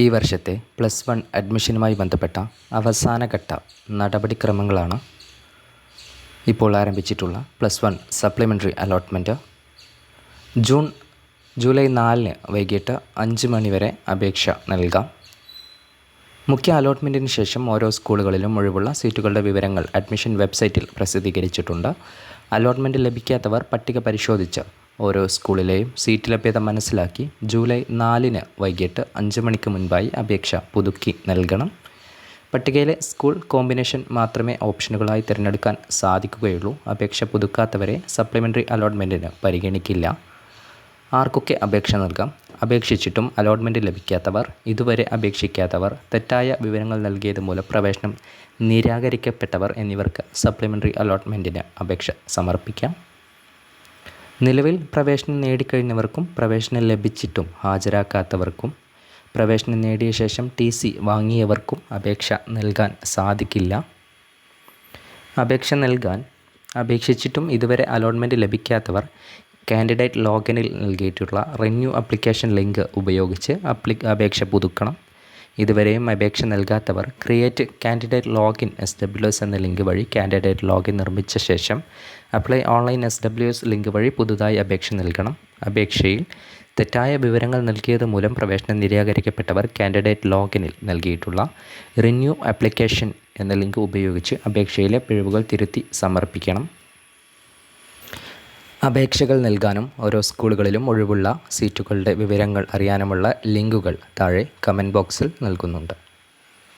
ഈ വർഷത്തെ plus one അഡ്മിഷനുമായി ബന്ധപ്പെട്ട അവസാനഘട്ട നടപടിക്രമങ്ങളാണ് ഇപ്പോൾ ആരംഭിച്ചിട്ടുള്ള plus one supplementary allotment June July നാലിന് വൈകിട്ട് അഞ്ച് മണി വരെ അപേക്ഷ നൽകാം. മുഖ്യ അലോട്ട്മെന്റിന് ശേഷം ഓരോ സ്കൂളുകളിലും ഒഴിവുള്ള സീറ്റുകളുടെ വിവരങ്ങൾ അഡ്മിഷൻ വെബ്സൈറ്റിൽ പ്രസിദ്ധീകരിച്ചിട്ടുണ്ട്. അലോട്ട്മെന്റ് ലഭിക്കാത്തവർ പട്ടിക പരിശോധിച്ച് ഓരോ സ്കൂളിലെയും സീറ്റ് ലഭ്യത മനസ്സിലാക്കി ജൂലൈ നാലിന് വൈകിട്ട് അഞ്ച് മണിക്ക് മുൻപായി അപേക്ഷ പുതുക്കി നൽകണം. പട്ടികയിലെ സ്കൂൾ കോമ്പിനേഷൻ മാത്രമേ ഓപ്ഷനുകളായി തിരഞ്ഞെടുക്കാൻ സാധിക്കുകയുള്ളൂ. അപേക്ഷ പുതുക്കാത്തവരെ സപ്ലിമെന്ററി അലോട്ട്മെന്റിന് പരിഗണിക്കില്ല. ആർക്കൊക്കെ അപേക്ഷ നൽകാം? അപേക്ഷിച്ചിട്ടും അലോട്ട്മെന്റ് ലഭിക്കാത്തവർ ഇതുവരെ അപേക്ഷിക്കാത്തവർ തെറ്റായ വിവരങ്ങൾ നൽകിയത് മൂലം പ്രവേശനം നിരാകരിക്കപ്പെട്ടവർ എന്നിവർക്ക് സപ്ലിമെന്ററി അലോട്ട്മെന്റിന് അപേക്ഷ സമർപ്പിക്കാം. നിലവിൽ പ്രവേശനം നേടിക്കഴിഞ്ഞവർക്കും പ്രവേശനം ലഭിച്ചിട്ടും ഹാജരാക്കാത്തവർക്കും പ്രവേശനം നേടിയ ശേഷം ടി സി വാങ്ങിയവർക്കും അപേക്ഷ നൽകാൻ സാധിക്കില്ല. അപേക്ഷ നൽകാൻ അപേക്ഷിച്ചിട്ടും ഇതുവരെ അലോട്ട്മെന്റ് ലഭിക്കാത്തവർ കാൻഡിഡേറ്റ് ലോഗിനിൽ നൽകിയിട്ടുള്ള റിന്യൂ അപ്ലിക്കേഷൻ ലിങ്ക് ഉപയോഗിച്ച് അപ്ലി അപേക്ഷ പുതുക്കണം. ഇതുവരെയും അപേക്ഷ നൽകാത്തവർ create candidate login S W S എന്ന ലിങ്ക് വഴി കാൻഡിഡേറ്റ് ലോഗിൻ നിർമ്മിച്ച ശേഷം apply online S W S link വഴി പുതുതായി അപേക്ഷ നൽകണം. അപേക്ഷയിൽ തെറ്റായ വിവരങ്ങൾ നൽകിയത് മൂലം പ്രവേശനം നിരാകരിക്കപ്പെട്ടവർ കാൻഡിഡേറ്റ് ലോഗിനിൽ നൽകിയിട്ടുള്ള റിന്യൂ ആപ്ലിക്കേഷൻ എന്ന ലിങ്ക് ഉപയോഗിച്ച് അപേക്ഷയിലെ പിഴവുകൾ തിരുത്തി സമർപ്പിക്കണം. അപേക്ഷകൾ നൽകാനും ഓരോ സ്കൂളുകളിലും ഒഴിവുള്ള സീറ്റുകളുടെ വിവരങ്ങൾ അറിയാനുമുള്ള ലിങ്കുകൾ താഴെ കമന്റ് ബോക്സിൽ നൽകുന്നുണ്ട്.